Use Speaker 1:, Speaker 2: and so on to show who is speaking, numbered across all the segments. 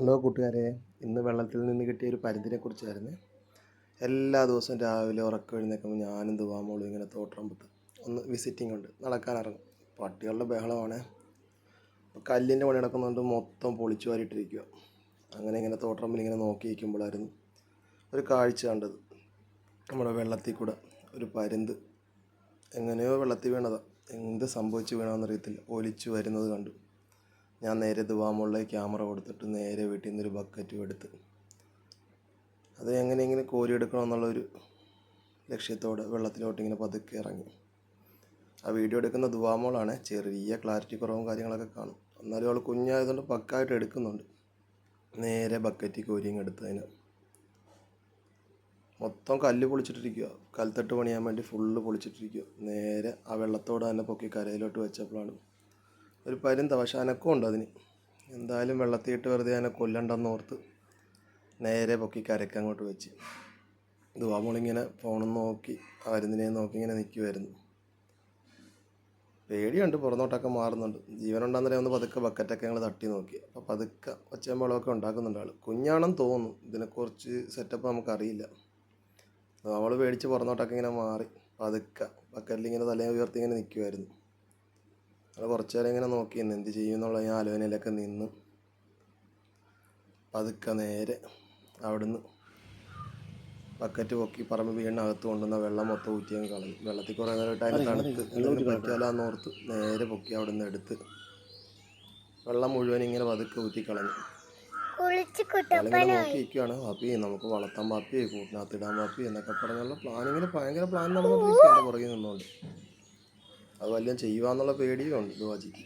Speaker 1: Hello കൂട്ടുകാരെ ഇന്ന് വെള്ളത്തിൽ നിന്ന് കിട്ടിയ ഒരു പരിന്തിനെക്കുറിച്ചായിരുന്നു എല്ലാ ദിവസവും രാവിലെ ഉറക്കം എഴുന്നേൽക്കുമ്പോൾ ഞാനും ദുവാമോളും ഇങ്ങനെ തോട്ടറമ്പത്ത് ഒന്ന് വിസിറ്റിംഗ് ഉണ്ട്. നടക്കാൻ ഇറങ്ങും. പട്ടികളുടെ ബഹളമാണ്. അപ്പോൾ കല്ലിന്റെ പണി നടക്കുന്നതുകൊണ്ട് മൊത്തം പൊളിച്ചു വാരിയിട്ടിരിക്കുക അങ്ങനെ ഇങ്ങനെ തോട്ടറമ്പിൽ ഇങ്ങനെ നോക്കി ഇരിക്കുമ്പോഴായിരുന്നു ഒരു കാഴ്ച കണ്ടത്. നമ്മുടെ വെള്ളത്തിൽ കൂടെ ഒരു പരുന്ത്. എങ്ങനെയോ വെള്ളത്തിൽ വീണതാണ് എന്ത് സംഭവിച്ചു വീണമെന്നറിയത്തില്ല ഒലിച്ചു വരുന്നത് കണ്ടു. ഞാൻ നേരെ ദുവാമുള്ള ക്യാമറ കൊടുത്തിട്ട് നേരെ വീട്ടിൽ നിന്നൊരു ബക്കറ്റും എടുത്ത് അത് എങ്ങനെയെങ്കിലും കോരിയെടുക്കണം എന്നുള്ളൊരു ലക്ഷ്യത്തോടെ വെള്ളത്തിലോട്ട് ഇങ്ങനെ പതുക്കെ ഇറങ്ങി. ആ വീഡിയോ എടുക്കുന്ന ദുവാമോളാണ് ചെറിയ ക്ലാരിറ്റി കുറവും കാര്യങ്ങളൊക്കെ കാണും. എന്നാലും അവൾ കുഞ്ഞായതുകൊണ്ട് പക്കായിട്ട് എടുക്കുന്നുണ്ട്. നേരെ ബക്കറ്റിൽ കോരിയും എടുത്തതിന്. മൊത്തം കല്ല് പൊളിച്ചിട്ടിരിക്കുക കൽത്തട്ട് പണിയാൻ വേണ്ടി ഫുള്ള് പൊളിച്ചിട്ടിരിക്കുക നേരെ ആ വെള്ളത്തോടെ തന്നെ പൊക്കി കരയിലോട്ട് വെച്ചപ്പോഴാണ് ഒരു പരുന്ത പക്ഷെ അനക്കമുണ്ട് അതിന്. എന്തായാലും വെള്ളത്തിയിട്ട് വെറുതെ അതിനെ കൊല്ലണ്ടെന്ന് ഓർത്ത് നേരെ പൊക്കി കരയ്ക്ക് അങ്ങോട്ട് വെച്ച്. ദുവാമോളിങ്ങനെ ഫോണും നോക്കി മരുന്നിനെ നോക്കി ഇങ്ങനെ നിൽക്കുമായിരുന്നു പേടിയുണ്ട് പുറന്നോട്ടൊക്കെ മാറുന്നുണ്ട്. ജീവനുണ്ടെന്നറിയാം ഒന്ന് പതുക്കെ ബക്കറ്റൊക്കെ ഞങ്ങൾ തട്ടി നോക്കി. അപ്പോൾ പതുക്കെ ഒച്ചമ്പളമൊക്കെ ഉണ്ടാക്കുന്നുണ്ട് ആൾ കുഞ്ഞാണെന്ന് തോന്നുന്നു ഇതിനെക്കുറിച്ച് സെറ്റപ്പ് നമുക്കറിയില്ല. നമ്മൾ പേടിച്ച് പുറന്നോട്ടൊക്കെ ഇങ്ങനെ മാറി പതുക്കെ ബക്കറ്റിൽ ഇങ്ങനെ തലയെ ഉയർത്തി ഇങ്ങനെ നിൽക്കുമായിരുന്നു അത് കുറച്ച് നേരം ഇങ്ങനെ നോക്കി നിന്ന് എന്ത് ചെയ്യും എന്നുള്ള ഞാൻ ആലോചനയിലൊക്കെ നിന്നു പതുക്കെ നേരെ അവിടുന്ന് ബക്കറ്റ് പൊക്കി പറമ്പ് വീടിനകത്ത് കൊണ്ടുവന്ന വെള്ളം മൊത്തം ഊറ്റി അങ്ങ് കളഞ്ഞു വെള്ളത്തിൽ കുറേ നേരമായിട്ട് അതിന് തണുത്ത് എന്തെങ്കിലും പറ്റിയാലാന്ന് ഓർത്ത് നേരെ പൊക്കി അവിടുന്ന് എടുത്ത് വെള്ളം മുഴുവൻ ഇങ്ങനെ പതുക്കെ ഊറ്റി കളഞ്ഞു.
Speaker 2: കുളിച്ച്
Speaker 1: അപ്പി പാപ്പി നമുക്ക് വളർത്താൻ പാപ്പി കൂട്ടിനകത്ത് ഇടാൻ പാപ്പി എന്നൊക്കെ പറഞ്ഞുള്ള പ്ലാനിങ്ങിന് ഭയങ്കര പ്ലാൻ നമ്മൾ പുറകിൽ നിന്നുകൊണ്ട് അത് വല്ലതും ചെയ്യുവാന്നുള്ള പേടിയും ഉണ്ട് ദുവാജിക്ക്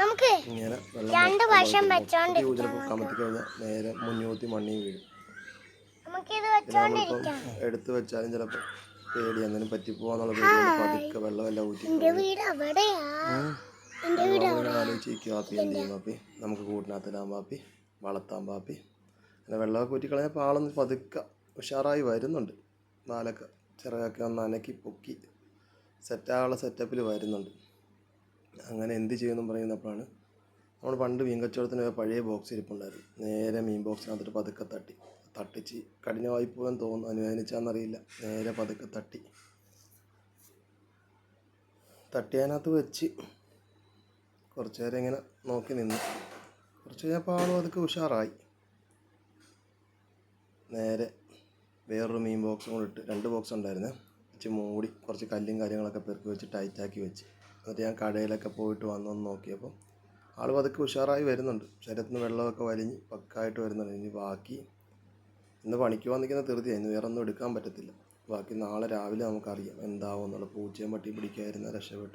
Speaker 2: നമുക്ക്
Speaker 1: ഇങ്ങനെ
Speaker 2: രണ്ട് വർഷം വെച്ചോണ്ട്
Speaker 1: ചിലപ്പോൾ കമത്തി കഴിഞ്ഞാൽ നേരെ മുന്നൂറ്റി മണ്ണി വീഴും. നമ്മളിപ്പം എടുത്തു വെച്ചാലും ചിലപ്പോൾ പേടി അങ്ങനെ പറ്റിപ്പോവാന്നുള്ള പേടി പതുക്കെ വെള്ളമെല്ലാം ഊറ്റി നമ്മളിങ്ങനെ ആലോചിച്ചിരിക്കും പാപ്പി എന്ത് ചെയ്യും പാപ്പി നമുക്ക് കൂട്ടിനകത്തിടാൻ പാപ്പി വളർത്താൻ പാപ്പി അങ്ങനെ വെള്ളമൊക്കെ കളഞ്ഞാൽ ആളൊന്ന് പതുക്കെ ഉഷാറായി വരുന്നുണ്ട്. നാലൊക്കെ ചിറകൊക്കെ ഒന്ന് അനക്കി പൊക്കി. സെറ്റാകാനുള്ള സെറ്റപ്പിൽ വരുന്നുണ്ട്. അങ്ങനെ എന്ത് ചെയ്യുമെന്ന് പറയുന്നപ്പോഴാണ് നമ്മൾ പണ്ട് മീൻ കച്ചവടത്തിന് പഴയ ബോക്സ് ഇരിപ്പുണ്ടായിരുന്നു. നേരെ മീൻ ബോക്സിനകത്തിട്ട് പതുക്കെ തട്ടി. തട്ടിച്ച് കഠിനമായി പോകാൻ തോന്നുന്നു അനുവേദനിച്ചാന്നറിയില്ല നേരെ പതുക്കെ തട്ടി. തട്ടിയതിനകത്ത് വെച്ച് കുറച്ച് നേരം ഇങ്ങനെ നോക്കി നിന്നു. കുറച്ച് കഴിഞ്ഞപ്പോൾ ആളും അതൊക്കെ ഉഷാറായി. നേരെ വേറൊരു മീൻ ബോക്സും കൂടെ ഇട്ട് രണ്ട് ബോക്സ് ഉണ്ടായിരുന്നേ വെച്ച് മൂടി കുറച്ച് കല്ലും കാര്യങ്ങളൊക്കെ പെറുക്കി വെച്ച് ടൈറ്റാക്കി വെച്ച്. എന്നിട്ട് ഞാൻ കടയിലൊക്കെ പോയിട്ട് വന്നൊന്ന് നോക്കിയപ്പോൾ ആൾ പതുക്കെ ഉഷാറായി വരുന്നുണ്ട്. ശരീരത്തിൽ നിന്ന് വെള്ളമൊക്കെ വലിഞ്ഞ് പക്കായിട്ട് വരുന്നുണ്ട്. ഇനി ബാക്കി ഇന്ന് പണിക്ക് വന്നിരിക്കുന്ന തീർത്തി ഇന്ന് വേറെ ഒന്നും എടുക്കാൻ പറ്റത്തില്ല. ബാക്കി നാളെ രാവിലെ നമുക്കറിയാം എന്താവും എന്നുള്ള പൂച്ചയും പട്ടിയും പിടിക്കാതിരുന്ന രക്ഷപ്പെട്ട്.